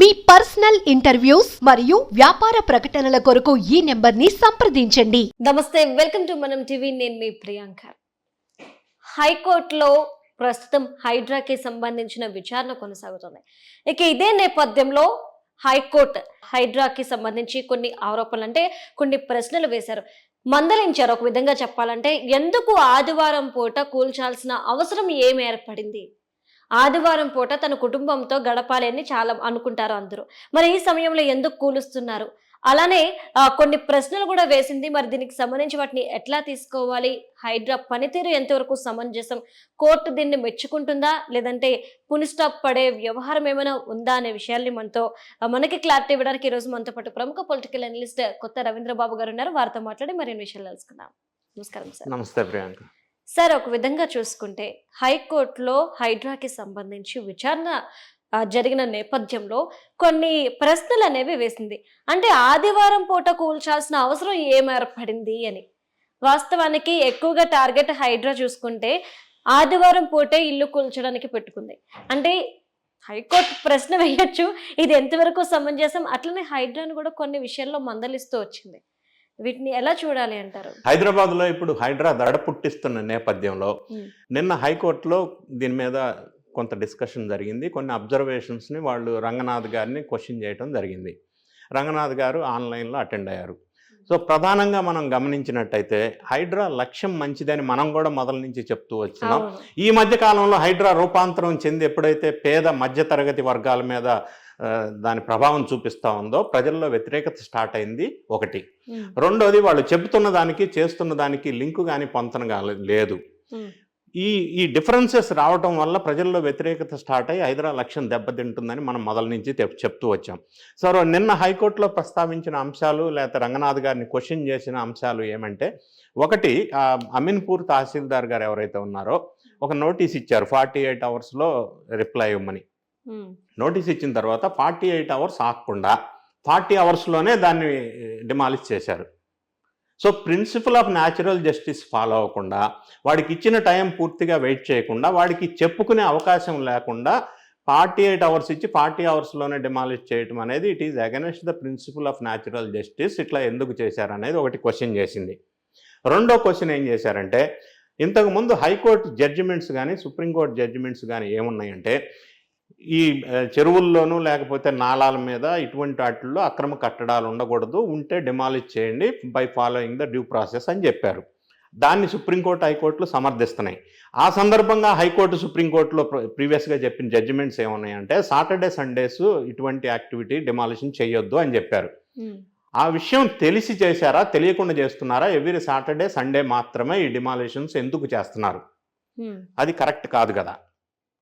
మీ personal interviews మరియు వ్యాపార ప్రకటనల కొరకు ఈ నెంబర్ని సంప్రదించండి. నమస్తే వెల్కమ్ టు మనం టీవీ. నేను మీ ప్రియాంక. హైకోర్టులో ప్రస్తుతం హైడ్రాకి సంబంధించిన విచారణ కొనసాగుతుంది. ఇక ఇదే నేపథ్యంలో హైకోర్టు హైడ్రాకి సంబంధించి కొన్ని ఆరోపణలు అంటే కొన్ని ప్రశ్నలు వేశారు. మందలించారు. ఒక విధంగా చెప్పాలంటే ఎందుకు ఆదివారం పూట కూల్చాల్సిన అవసరం ఏం ఏర్పడింది? ఆదివారం పూట తన కుటుంబంతో గడపాలి అని చాలా అనుకుంటారు అందరూ. మరి ఈ సమయంలో ఎందుకు కూలుస్తున్నారు? అలానే కొన్ని ప్రశ్నలు కూడా వేసింది. మరి దీనికి సంబంధించి వాటిని ఎట్లా తీసుకోవాలి? హైడ్రా పనితీరు ఎంతవరకు సమంజసం? కోర్టు దీన్ని మెచ్చుకుంటుందా? లేదంటే పునిస్టాప్ పడే వ్యవహారం ఏమైనా ఉందా అనే విషయాల్ని మనతో మనకి క్లారిటీ ఇవ్వడానికి ఈ రోజు మనతో పాటు ప్రముఖ పొలిటికల్ అనలిస్ట్ కొత్త రవీంద్రబాబు గారు ఉన్నారు. వారితో మాట్లాడి మరిన్ని విషయాలు తెలుసుకుందాం. నమస్కారం సార్. నమస్తే ప్రియాంక. సార్ ఒక విధంగా చూసుకుంటే హైకోర్టులో హైడ్రాకి సంబంధించి విచారణ జరిగిన నేపథ్యంలో కొన్ని ప్రశ్నలు అనేవి వేసింది. అంటే ఆదివారం పూట కూల్చాల్సిన అవసరం ఏం అని. వాస్తవానికి ఎక్కువగా టార్గెట్ హైడ్రా చూసుకుంటే ఆదివారం పూటే ఇల్లు కూల్చడానికి పెట్టుకుంది. అంటే హైకోర్టు ప్రశ్న వేయచ్చు ఇది ఎంతవరకు సమంజసం? అట్లనే హైడ్రాను కూడా కొన్ని విషయాల్లో మందలిస్తూ వచ్చింది. వీటిని ఎలా చూడాలి అంటారు? హైదరాబాద్లో ఇప్పుడు హైడ్రా దడ పుట్టిస్తున్న నేపథ్యంలో. నిన్న హైకోర్టులో దీని మీద కొంత డిస్కషన్ జరిగింది. కొన్ని అబ్జర్వేషన్స్ని వాళ్ళు రంగనాథ్ గారిని క్వశ్చన్ చేయడం జరిగింది. రంగనాథ్ గారు ఆన్లైన్లో అటెండ్ అయ్యారు. సో ప్రధానంగా మనం గమనించినట్టయితే హైడ్రా లక్ష్యం మంచిదని మనం కూడా మొదల నుంచి చెప్తూ వచ్చినాం. ఈ మధ్య కాలంలో హైడ్రా రూపాంతరం చెంది ఎప్పుడైతే పేద మధ్యతరగతి వర్గాల మీద దాని ప్రభావం చూపిస్తూ ఉందో ప్రజల్లో వ్యతిరేకత స్టార్ట్ అయింది ఒకటి. రెండోది వాళ్ళు చెబుతున్న దానికి చేస్తున్న దానికి లింకు కానీ పొంతన కానీ లేదు. ఈ ఈ డిఫరెన్సెస్ రావటం వల్ల ప్రజల్లో వ్యతిరేకత స్టార్ట్ అయ్యి హైదరా లక్ష్యం దెబ్బతింటుందని మనం మొదల నుంచి చెప్తూ వచ్చాం సో నిన్న హైకోర్టులో ప్రస్తావించిన అంశాలు లేకపోతే రంగనాథ్ గారిని క్వశ్చన్ చేసిన అంశాలు ఏమంటే ఒకటి అమీన్పూర్ తహసీల్దార్ గారు ఎవరైతే ఉన్నారో ఒక నోటీస్ ఇచ్చారు ఫార్టీ ఎయిట్ అవర్స్లో రిప్లై ఇవ్వమని. నోటీస్ ఇచ్చిన తర్వాత ఫార్టీ ఎయిట్ అవర్స్ ఆగకుండా ఫార్టీ అవర్స్లోనే దాన్ని డిమాలిష్ చేశారు. So principle of natural justice follow అవ్వకుండా వాడికి ఇచ్చిన టైం పూర్తిగా వెయిట్ చేయకుండా వాడికి చెప్పుకునే అవకాశం లేకుండా ఫార్టీ ఎయిట్ అవర్స్ ఇచ్చి ఫార్టీ అవర్స్లోనే డిమాలిష్ చేయటం అనేది it is against the principle of natural justice ఇట్లా ఎందుకు చేశారనేది ఒకటి క్వశ్చన్ చేసింది. రెండో క్వశ్చన్ ఏం చేశారంటే ఇంతకుముందు హైకోర్టు జడ్జిమెంట్స్ కానీ సుప్రీంకోర్టు జడ్జిమెంట్స్ కానీ ఏమున్నాయంటే ఈ చెరువుల్లోనూ లేకపోతే నాలాల మీద ఇటువంటి వాటిల్లో అక్రమ కట్టడాలు ఉండకూడదు. ఉంటే డిమాలిష్ చేయండి by following the due process అని చెప్పారు. దాన్ని సుప్రీంకోర్టు హైకోర్టులు సమర్థిస్తున్నాయి. ఆ సందర్భంగా హైకోర్టు సుప్రీంకోర్టులో ప్రీవియస్గా చెప్పిన జడ్జిమెంట్స్ ఏమున్నాయంటే సాటర్డే సండేస్ ఇటువంటి యాక్టివిటీ డిమాలిషన్ చేయొద్దు అని చెప్పారు. ఆ విషయం తెలిసి చేశారా తెలియకుండా చేస్తున్నారా? ఎవ్రీ సాటర్డే సండే మాత్రమే ఈ డిమాలిషన్స్ ఎందుకు చేస్తున్నారు. అది కరెక్ట్ కాదు కదా.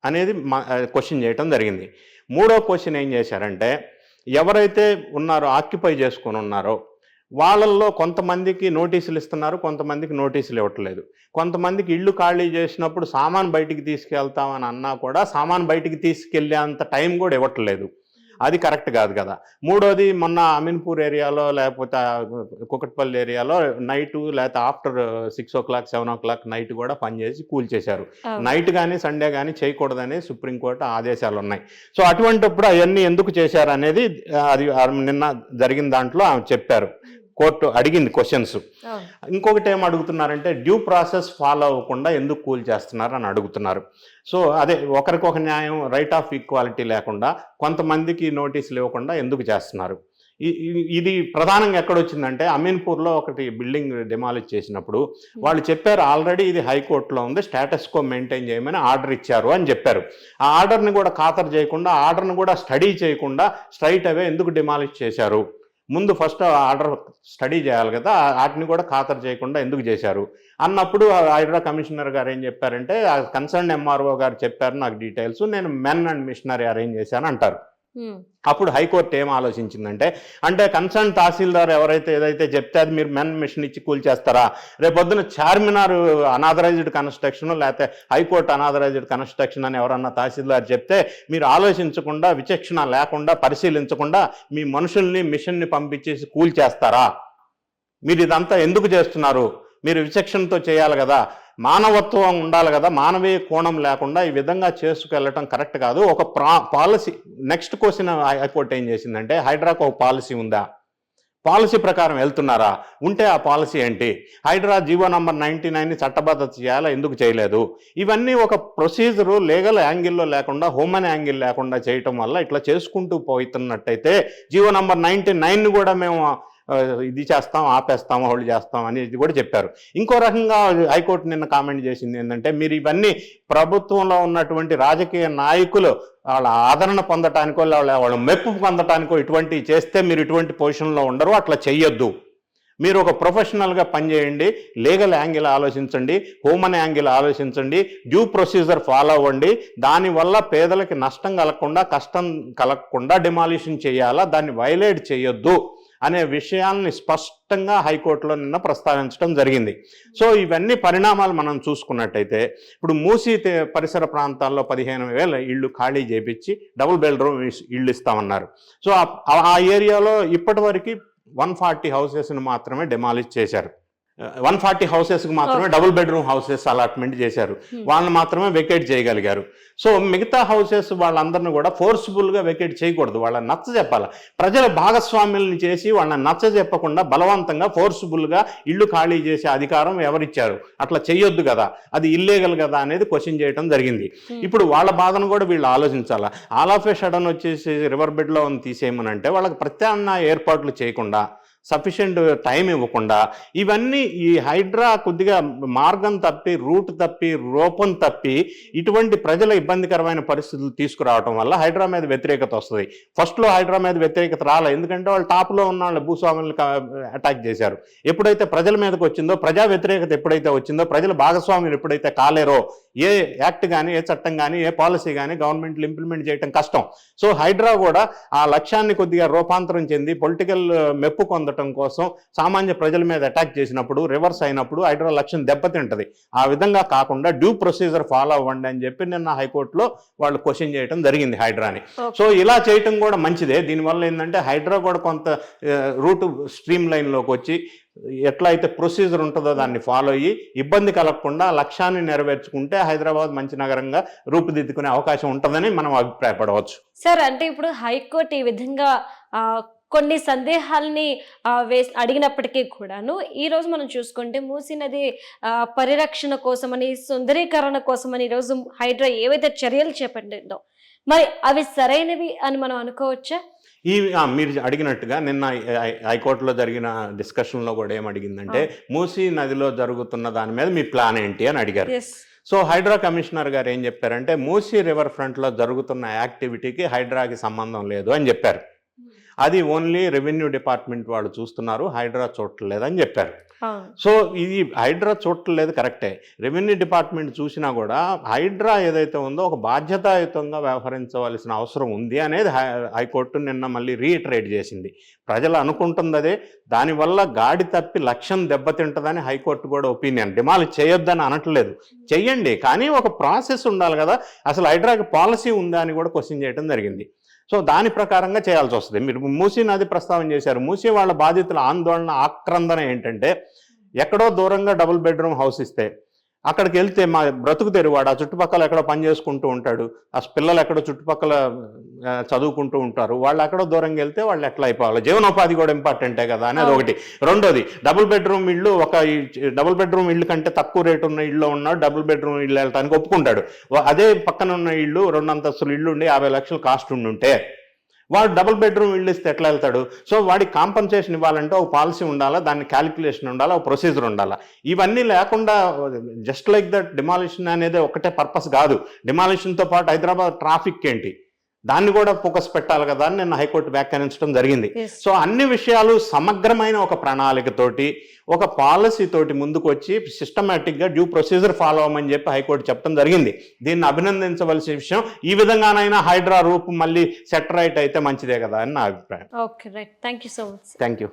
అనేది మా క్వశ్చన్ చేయటం జరిగింది. మూడో క్వశ్చన్ ఏం చేశారంటే ఎవరైతే ఉన్నారో ఆక్యుపై చేసుకొని ఉన్నారో వాళ్ళల్లో కొంతమందికి నోటీసులు ఇస్తున్నారు కొంతమందికి నోటీసులు ఇవ్వట్లేదు. కొంతమందికి ఇళ్ళు ఖాళీ చేసినప్పుడు సామాన్ బయటికి తీసుకెళ్తామని అన్నా కూడా సామాన్ బయటికి తీసుకెళ్ళే అంత టైం కూడా ఇవ్వట్లేదు. అది కరెక్ట్ కాదు కదా. మూడోది మొన్న అమీన్పూర్ ఏరియాలో లేకపోతే కుకట్పల్లి ఏరియాలో నైట్ లేకపోతే after six o'clock seven o'clock night కూడా పనిచేసి కూల్చేశారు. నైట్ కానీ సండే కానీ చేయకూడదని సుప్రీంకోర్టు ఆదేశాలు ఉన్నాయి సో అటువంటిప్పుడు అవన్నీ ఎందుకు చేశారు అనేది అది నిన్న జరిగిన దాంట్లో ఆమె చెప్పారు. కోర్టు అడిగింది క్వశ్చన్స్. ఇంకొకటి ఏం అడుగుతున్నారంటే డ్యూ ప్రాసెస్ ఫాలో అవ్వకుండా ఎందుకు కూల్ చేస్తున్నారు? అని అడుగుతున్నారు. సో అదే ఒకరికొక న్యాయం రైట్ ఆఫ్ ఈక్వాలిటీ లేకుండా కొంతమందికి నోటీసులు ఇవ్వకుండా ఎందుకు చేస్తున్నారు? ఇది ప్రధానంగా ఎక్కడొచ్చిందంటే అమీన్పూర్లో ఒకటి బిల్డింగ్ డిమాలిష్ చేసినప్పుడు వాళ్ళు చెప్పారు ఆల్రెడీ ఇది హైకోర్టులో ఉంది స్టేటస్ కో మెయింటైన్ చేయమని ఆర్డర్ ఇచ్చారు అని చెప్పారు. ఆ ఆర్డర్ని కూడా ఖాతరు చేయకుండా ఆర్డర్ని కూడా స్టడీ చేయకుండా స్ట్రైట్ అవే ఎందుకు డిమాలిష్ చేశారు? ముందు ఫస్ట్ ఆర్డర్ స్టడీ చేయాలి కదా వాటిని కూడా ఖాతరు చేయకుండా ఎందుకు చేశారు? అన్నప్పుడు హైడ్రా కమిషనర్ గారు ఏం చెప్పారంటే కన్సర్న్ ఎంఆర్ఓ గారు చెప్పారు నాకు డీటెయిల్స్ నేను మెన్ అండ్ మిషనరీ అరేంజ్ చేశాను అంటారు. అప్పుడు హైకోర్టు ఏం ఆలోచించిందంటే అంటే కన్సర్న్ తహసీల్దార్ ఎవరైతే ఏదైతే చెప్తే అది మీరు మెన్ మిషన్ ఇచ్చి కూల్చేస్తారా రేపొద్దున చార్మినార్ అనాథరైజ్డ్ కన్స్ట్రక్షన్ లేకపోతే హైకోర్టు అనాథరైజ్డ్ కన్స్ట్రక్షన్ అని ఎవరన్నా తహసీల్దార్ చెప్తే మీరు ఆలోచించకుండా విచక్షణ లేకుండా పరిశీలించకుండా మీ మనుషుల్ని మిషన్ని పంపించేసి కూల్చేస్తారా మీరు ఇదంతా ఎందుకు చేస్తున్నారు? మీరు విచక్షణతో చేయాలి కదా. మానవత్వం ఉండాలి కదా మానవీయ కోణం లేకుండా ఈ విధంగా చేసుకెళ్ళటం కరెక్ట్ కాదు. ఒక ప్రా పాలసీ నెక్స్ట్ క్వశ్చన్ హైకోర్టు ఏం చేసిందంటే హైడ్రాకు ఒక పాలసీ ఉందా? పాలసీ ప్రకారం వెళ్తున్నారా? ఉంటే ఆ పాలసీ ఏంటి? హైడ్రా జీవో నంబర్ నైంటీ నైన్ని చట్టబద్ధత చేయాలా? ఎందుకు చేయలేదు? ఇవన్నీ ఒక ప్రొసీజరు లీగల్ యాంగిల్లో లేకుండా హ్యూమన్ యాంగిల్ లేకుండా చేయటం వల్ల ఇట్లా చేసుకుంటూ పోతున్నట్టయితే G O number ninety nine కూడా మేము ఇది చేస్తాం ఆపేస్తాం హోల్డ్ చేస్తాం అనేది కూడా చెప్పారు. ఇంకో రకంగా హైకోర్టు నిన్న కామెంట్ చేసింది ఏంటంటే మీరు ఇవన్నీ ప్రభుత్వంలో ఉన్నటువంటి రాజకీయ నాయకులు వాళ్ళ ఆదరణ పొందటానికో వాళ్ళ వాళ్ళ మెప్పు పొందటానికో ఇటువంటివి చేస్తే మీరు ఇటువంటి పొజిషన్లో ఉండరు అట్లా చెయ్యొద్దు. మీరు ఒక ప్రొఫెషనల్గా పనిచేయండి లీగల్ యాంగిల్ ఆలోచించండి హ్యూమన్ యాంగిల్ ఆలోచించండి డ్యూ ప్రొసీజర్ ఫాలో అవ్వండి దానివల్ల పేదలకి నష్టం కలగకుండా కష్టం కలగకుండా డిమాలిషన్ చేయాలా దాన్ని వైలేట్ చేయొద్దు అనే విషయాల్ని స్పష్టంగా హైకోర్టులో నిన్న ప్రస్తావించడం జరిగింది. సో ఇవన్నీ పరిణామాలు మనం చూసుకున్నట్టయితే ఇప్పుడు మూసీ పరిసర ప్రాంతాల్లో పదిహేను వేల ఇళ్ళు ఖాళీ చేపించి డబుల్ బెడ్రూమ్ ఇళ్ళు ఇస్తామన్నారు. సో ఆ- ఏరియాలో ఇప్పటివరకు వన్ ఫార్టీ హౌసెస్ని మాత్రమే డెమాలిష్ చేశారు. వన్ ఫార్టీ హౌసెస్కి మాత్రమే. డబుల్ బెడ్రూమ్ హౌసెస్ అలాట్మెంట్ చేశారు. Hmm. వాళ్ళని మాత్రమే వెకేట్ చేయగలిగారు. సో మిగతా హౌసెస్ వాళ్ళందరిని కూడా ఫోర్స్ఫుల్గా వెకేట్ చేయకూడదు. వాళ్ళని నచ్చ చెప్పాలి? ప్రజల భాగస్వామ్యుల్ని చేసి వాళ్ళని నచ్చ చెప్పకుండా బలవంతంగా ఫోర్స్ఫుల్గా ఇల్లు ఖాళీ చేసే అధికారం ఎవరిచ్చారు? అట్లా చెయ్యొద్దు కదా. అది ఇల్లీగల్ కదా అనేది క్వశ్చన్ చేయడం జరిగింది. Hmm. ఇప్పుడు వాళ్ళ బాధను కూడా వీళ్ళు ఆలోచించాలా? ఆల్ ఆఫ్ ఏ సడన్ వచ్చేసి రివర్ బెడ్లో తీసేయమని అంటే వాళ్ళకి ప్రత్యామ్నాయ ఏర్పాట్లు చేయకుండా సఫిషియెంట్ టైం ఇవ్వకుండా ఇవన్నీ ఈ హైడ్రా కొద్దిగా మార్గం తప్పి రూట్ తప్పి రూపం తప్పి ఇటువంటి ప్రజల ఇబ్బందికరమైన పరిస్థితులు తీసుకురావటం వల్ల హైడ్రా మీద వ్యతిరేకత వస్తుంది. ఫస్ట్లో హైడ్రా మీద వ్యతిరేకత రాలే. ఎందుకంటే వాళ్ళు టాప్లో ఉన్న వాళ్ళు భూస్వాములను అటాక్ చేశారు. ఎప్పుడైతే ప్రజల మీదకి వచ్చిందో ప్రజా వ్యతిరేకత ఎప్పుడైతే వచ్చిందో ప్రజల భాగస్వామ్యం ఎప్పుడైతే కాలేరో ఏ యాక్ట్ కానీ ఏ చట్టం కానీ ఏ పాలసీ కానీ గవర్నమెంట్లు ఇంప్లిమెంట్ చేయడం కష్టం. సో హైడ్రా కూడా ఆ లక్ష్యాన్ని కొద్దిగా రూపాంతరం చెంది పొలిటికల్ మెప్పు పొందటం కోసం సామాన్య ప్రజల మీద అటాక్ చేసినప్పుడు రివర్స్ అయినప్పుడు హైడ్రా లక్ష్యం దెబ్బతింటది. ఆ విధంగా కాకుండా డ్యూ ప్రొసీజర్ ఫాలో అవ్వండి అని చెప్పి నిన్న హైకోర్టులో వాళ్ళు క్వశ్చన్ చేయడం జరిగింది హైడ్రాని. సో ఇలా చేయటం కూడా మంచిదే. దీనివల్ల ఏంటంటే హైడ్రా కూడా కొంత రూట్ స్ట్రీమ్ లైన్లోకి వచ్చి ఎట్లా అయితే ప్రొసీజర్ ఉంటుందో దాన్ని ఫాలో అయ్యి ఇబ్బంది కలగకుండా లక్ష్యాన్ని నెరవేర్చుకుంటే హైదరాబాద్ మంచి నగరంగా రూపుదిద్దుకునే అవకాశం ఉంటుందని మనం అభిప్రాయపడవచ్చు. సార్ అంటే ఇప్పుడు హైకోర్టు ఈ విధంగా కొన్ని సందేహాల్ని వే అడిగినప్పటికీ కూడాను ఈ రోజు మనం చూసుకుంటే మూసీ నది పరిరక్షణ కోసమని సుందరీకరణ కోసమని ఈరోజు హైడ్రా ఏవైతే చర్యలు చేపట్టిందో మరి అవి సరైనవి అని మనం అనుకోవచ్చా? ఈ మీరు అడిగినట్టుగా నిన్న హైకోర్టులో జరిగిన డిస్కషన్లో కూడా ఏం అడిగిందంటే మూసీ నదిలో జరుగుతున్న దాని మీద మీ ప్లాన్ ఏంటి అని అడిగారు. సో హైడ్రా కమిషనర్ గారు ఏం చెప్పారంటే మూసీ రివర్ ఫ్రంట్లో జరుగుతున్న యాక్టివిటీకి హైడ్రాకి సంబంధం లేదు అని చెప్పారు. అది ఓన్లీ రెవెన్యూ డిపార్ట్మెంట్ వాళ్ళు చూస్తున్నారు హైడ్రా చూడలేదని చెప్పారు. సో ఇది హైడ్రా చూడలేదు కరెక్టే. రెవెన్యూ డిపార్ట్మెంట్ చూసినా కూడా హైడ్రా ఏదైతే ఉందో ఒక బాధ్యతాయుతంగా వ్యవహరించవలసిన అవసరం ఉంది అనేది హైకోర్టు నిన్న మళ్ళీ రీఇటరేట్ చేసింది. ప్రజలు అనుకుంటుంది అదే దానివల్ల గాడి తప్పి లక్ష్యం దెబ్బతింటదని హైకోర్టు కూడా ఒపీనియన్ డిమాల్ చేయొద్దని అనట్లేదు. చెయ్యండి కానీ ఒక ప్రాసెస్ ఉండాలి కదా. అసలు హైడ్రాకి పాలసీ ఉందా అని కూడా క్వశ్చన్ చేయడం జరిగింది. సో దాని ప్రకారంగా చేయాల్సి వస్తుంది. మీరు మూసీ నది ప్రస్తావన చేశారు. మూసీ వాళ్ళ బాధితుల ఆందోళన ఆక్రందన ఏంటంటే ఎక్కడో దూరంగా డబుల్ బెడ్రూమ్ హౌస్ ఇస్తే అక్కడికి వెళ్తే మా బ్రతుకు తెరువాడు. ఆ చుట్టుపక్కల ఎక్కడో పని చేసుకుంటూ ఉంటాడు. ఆ పిల్లలు ఎక్కడో చుట్టుపక్కల చదువుకుంటూ ఉంటారు. వాళ్ళు ఎక్కడో దూరంగా వెళ్తే వాళ్ళు ఎట్లా అయిపోవాలి? జీవనోపాధి కూడా ఇంపార్టెంటే కదా అనేది ఒకటి. రెండోది డబుల్ బెడ్రూమ్ ఇల్లు ఒక డబుల్ బెడ్రూమ్ ఇల్లు కంటే తక్కువ రేటు ఉన్న ఇల్లు ఉన్నాడు. డబుల్ బెడ్రూమ్ ఇల్లు వెళ్ళటానికి ఒప్పుకుంటాడు. అదే పక్కన ఉన్న ఇల్లు రెండు అంతస్తులు ఇల్లు ఉండి యాభై లక్షలు కాస్ట్ ఉండుంటే వాడు డబుల్ బెడ్రూమ్ ఇల్లు ఇస్తే ఎట్లా వెళ్తాడు? సో వాడికి కాంపన్సేషన్ ఇవ్వాలంటే ఒక పాలసీ ఉండాలా? దాన్ని క్యాలిక్యులేషన్ ఉండాలా? ఒక ప్రొసీజర్ ఉండాలా? ఇవన్నీ లేకుండా జస్ట్ లైక్ దట్ డిమాలిషన్ అనేది ఒకటే పర్పస్ కాదు. డిమాలిషన్తో పాటు హైదరాబాద్ ట్రాఫిక్ ఏంటి? దాన్ని కూడా ఫోకస్ పెట్టాలి కదా అని నిన్న హైకోర్టు వ్యాఖ్యానించడం జరిగింది. సో అన్ని విషయాలు సమగ్రమైన ఒక ప్రణాళికతోటి ఒక పాలసీ తోటి ముందుకు వచ్చి సిస్టమేటిక్గా డ్యూ ప్రొసీజర్ ఫాలో అవ్వమని చెప్పి హైకోర్టు చెప్పడం జరిగింది. దీన్ని అభినందించవలసిన విషయం ఈ విధంగానైనా హైడ్రా రూపు మళ్ళీ సెట్ రైట్ అయితే మంచిదే కదా అని నా అభిప్రాయం. Okay right thank you so much thank you